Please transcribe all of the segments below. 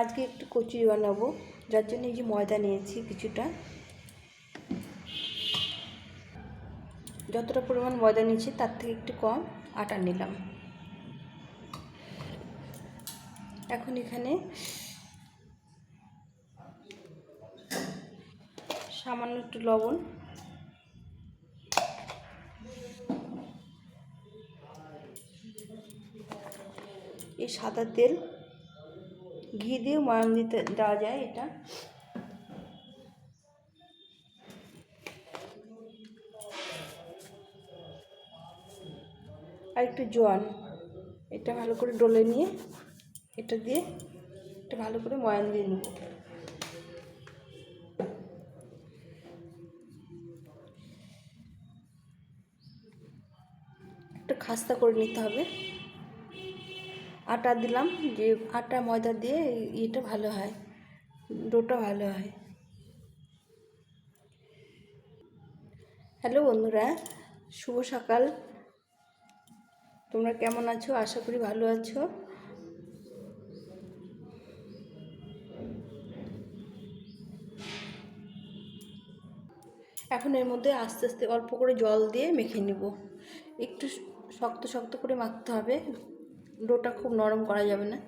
আজকে একটু কচুরি বানাবো, যার জন্য এই যে ময়দা নিয়েছি কিছুটা। যতটা পরিমাণ ময়দা নিয়েছি, তার থেকে একটু কম আটা নিলাম। এখন এখানে সামান্য একটু লবণ। এই সাদা তেল ঘি দিয়ে ময়াম দিতে দেওয়া যায় এটা। আর একটু জোয়ান এটা ভালো করে ডলে নিয়ে এটা দিয়ে এটা ভালো করে ময়ান দিয়ে নেব। একটা খাস্তা করে নিতে হবে। আটা দিলাম যে আটা, ময়দা দিয়ে ইয়েটা ভালো হয়, ডোটা ভালো হয়। হ্যালো বন্ধুরা, শুভ সকাল। তোমরা কেমন আছো? আশা করি ভালো আছো। এখন এর মধ্যে আস্তে আস্তে অল্প করে জল দিয়ে মেখে নেব। একটু শক্ত শক্ত করে মাখতে হবে। ডোটা খুব নরম করা যাবে না।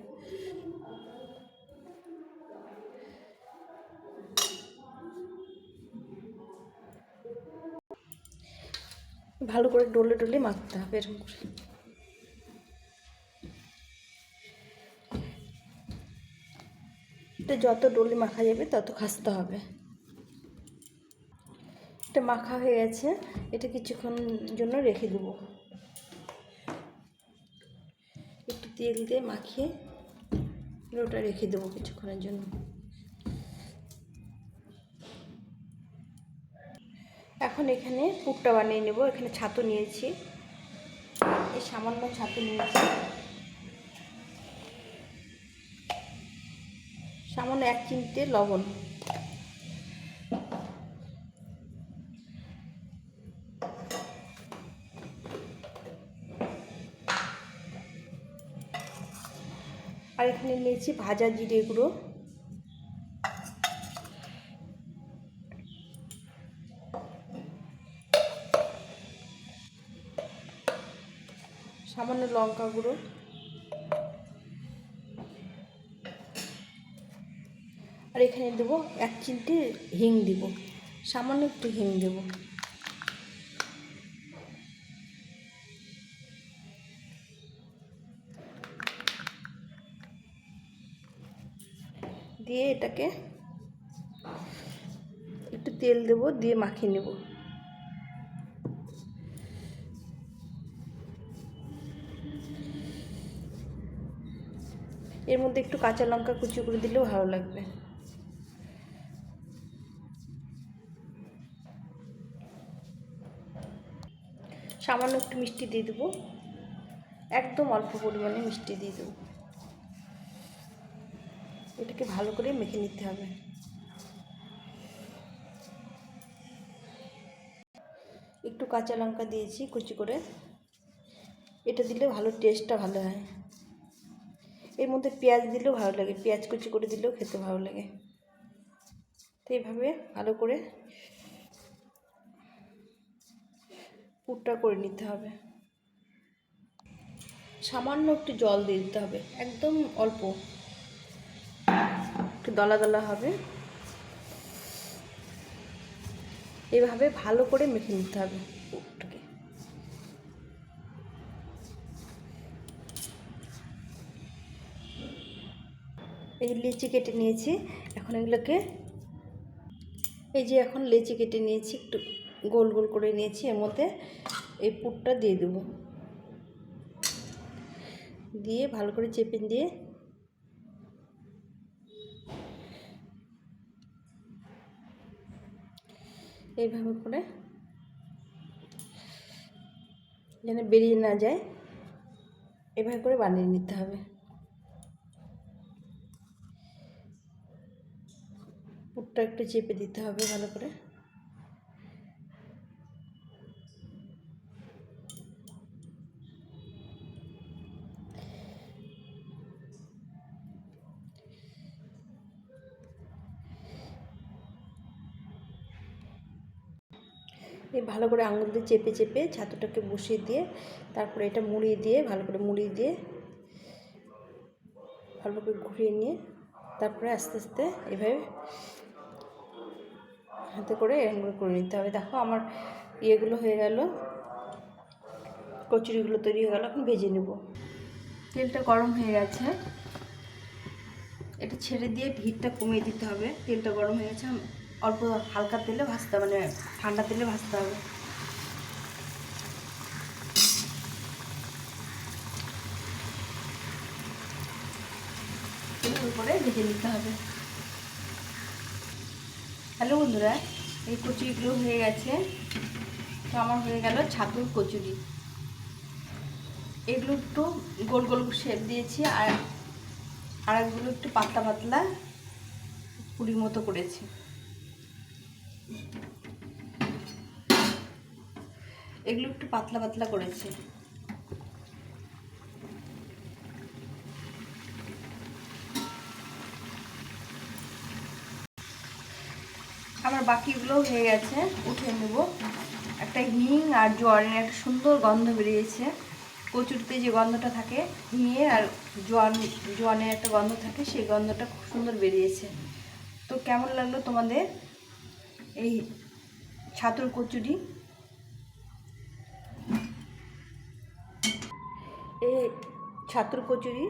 ভালো করে ডলে ডলে মাখতে হবে এরকম করে। এটা যত ডলে মাখা যাবে তত খাসতে হবে। এটা মাখা হয়ে গেছে। এটা কিছুক্ষণ জন্য রেখে দেবো। তেল দিয়ে মাখিয়ে ওটা রেখে দেবো কিছুক্ষণের জন্য। এখন এখানে পুরটা বানিয়ে নেব, এখানে ছাতু নিয়েছি। এই সামান্য ছাতু নিয়েছি। সামান্য এক চিমটে লবণ। আর এখানে নিয়েছি ভাজা জিরে গুঁড়ো। সামান্য লঙ্কা গুঁড়ো। আর এখানে দেবো এক চিমটে হিং দিব। সামান্য একটু হিং দেব। দিয়ে এটাকে একটু তেল দেব, দিয়ে মাখিয়ে নেব। এর মধ্যে একটু কাঁচা লঙ্কা কুচি করে দিলেও ভালো লাগবে। সামান্য একটু মিষ্টি দিয়ে দেবো। একদম অল্প পরিমাণে মিষ্টি দিয়ে দেবো। এটাকে ভালো করে মেখে নিতে হবে। একটু কাঁচা লঙ্কা দিয়েছি কুচি করে। এটা দিলে ভালো টেস্টটা ভালো হয়। এর মধ্যে পেঁয়াজ দিলেও ভালো লাগে, পেঁয়াজ কুচি করে দিলেও খেতে ভালো লাগে। তো এইভাবে ভালো করে পুরটা করে নিতে হবে। সামান্য একটু জল দিয়ে দিতে হবে, একদম অল্প। একটু দলা দলা হবে। এভাবে ভালো করে মেখে নিতে হবে পুরটাকে। এই লিচি কেটে নিয়েছি, এখন এগুলোকে এই যে এখন লেচি কেটে নিয়েছি, একটু গোল গোল করে নিয়েছি, এর মধ্যে এই পুরটা দিয়ে দেবো। দিয়ে ভালো করে চেপে দিয়ে এইভাবে করে যেন বেরিয়ে না যায়, এভাবে করে বানিয়ে নিতে হবে। পুরটা একটু চেপে দিতে হবে ভালো করে। ভালো করে আঙুল দিয়ে চেপে চেপে ছাতুটাকে বসিয়ে দিয়ে তারপরে এটা মুড়িয়ে দিয়ে, ভালো করে মুড়িয়ে দিয়ে ভালো করে ঘুরিয়ে নিয়ে তারপরে আস্তে আস্তে এভাবে হাতে করে এরকম করে করে নিতে হবে। দেখো আমার ইয়েগুলো হয়ে গেল, কচুরিগুলো তৈরি হয়ে গেল, এখন ভেজে নেব। তেলটা গরম হয়ে গেছে। এটা ছেড়ে দিয়ে ভিড়টা কমিয়ে দিতে হবে। তেলটা গরম হয়ে গেছে অল্প হালকা তেলে ভাজতে মানে ঠান্ডা তেলে ভাজতে হবে। করে ভেজে নিতে হবে। হ্যালো বন্ধুরা, এই কচুরিগুলো হয়ে গেছে। তো আমার হয়ে গেল ছাতুর কচুরি। এগুলো একটু গোল গোল শেপ দিয়েছি, আর আর এগুলো একটু পাতলা পাতলা পুরির মতো করেছি। এগুলো একটু পাতলা পাতলা করেছি। আমার বাকিগুলো হয়ে গেছে উঠে নেব। একটা হিং আর জোয়ারের একটা সুন্দর গন্ধ বেরিয়েছে। কচুরিতে যে গন্ধটা থাকে, হিঙের আর জোয়ান, জোয়ানের একটা গন্ধ থাকে, সেই গন্ধটা খুব সুন্দর বেরিয়েছে। তো কেমন লাগল তোমাদের? এই ছাতুর কচুরি। এই ছাতুর কচুরি।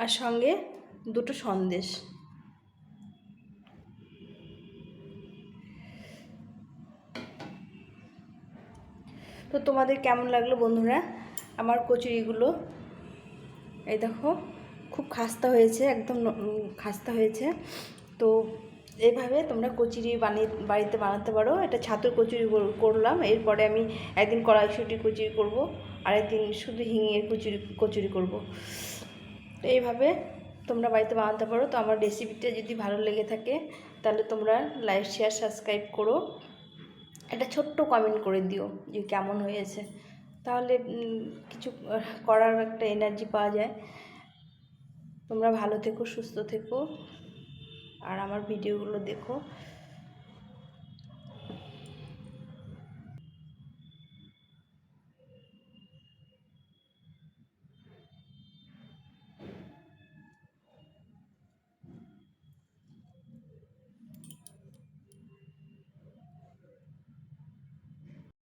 আর সঙ্গে দুটো সন্দেশ। তো তোমাদের কেমন লাগল বন্ধুরা আমার কচুরিগুলো? এই দেখো, খুব খাস্তা হয়েছে, একদম খাস্তা হয়েছে। তো এইভাবে তোমরা কচুরি বানিয়ে, বাড়িতে বানাতে পারো। এটা ছাতুর কচুরি কর- করলাম। এরপরে আমি একদিন কড়াইশুটি কচুরি করব আর একদিন শুধু হিঙের কচুরি কচুরি করব। তো এইভাবে তোমরা বাড়িতে বানাতে পারো। তো আমার রেসিপিটা যদি ভালো লেগে থাকে, তাহলে তোমরা লাইক, শেয়ার, সাবস্ক্রাইব করো। একটা ছোট্ট কমেন্ট করে দিও যে কেমন হয়েছে। তাহলে কিছু করার একটা এনার্জি পাওয়া যায়। তোমরা ভালো থেকো, সুস্থ থেকো। আর আমার ভিডিওগুলো দেখো।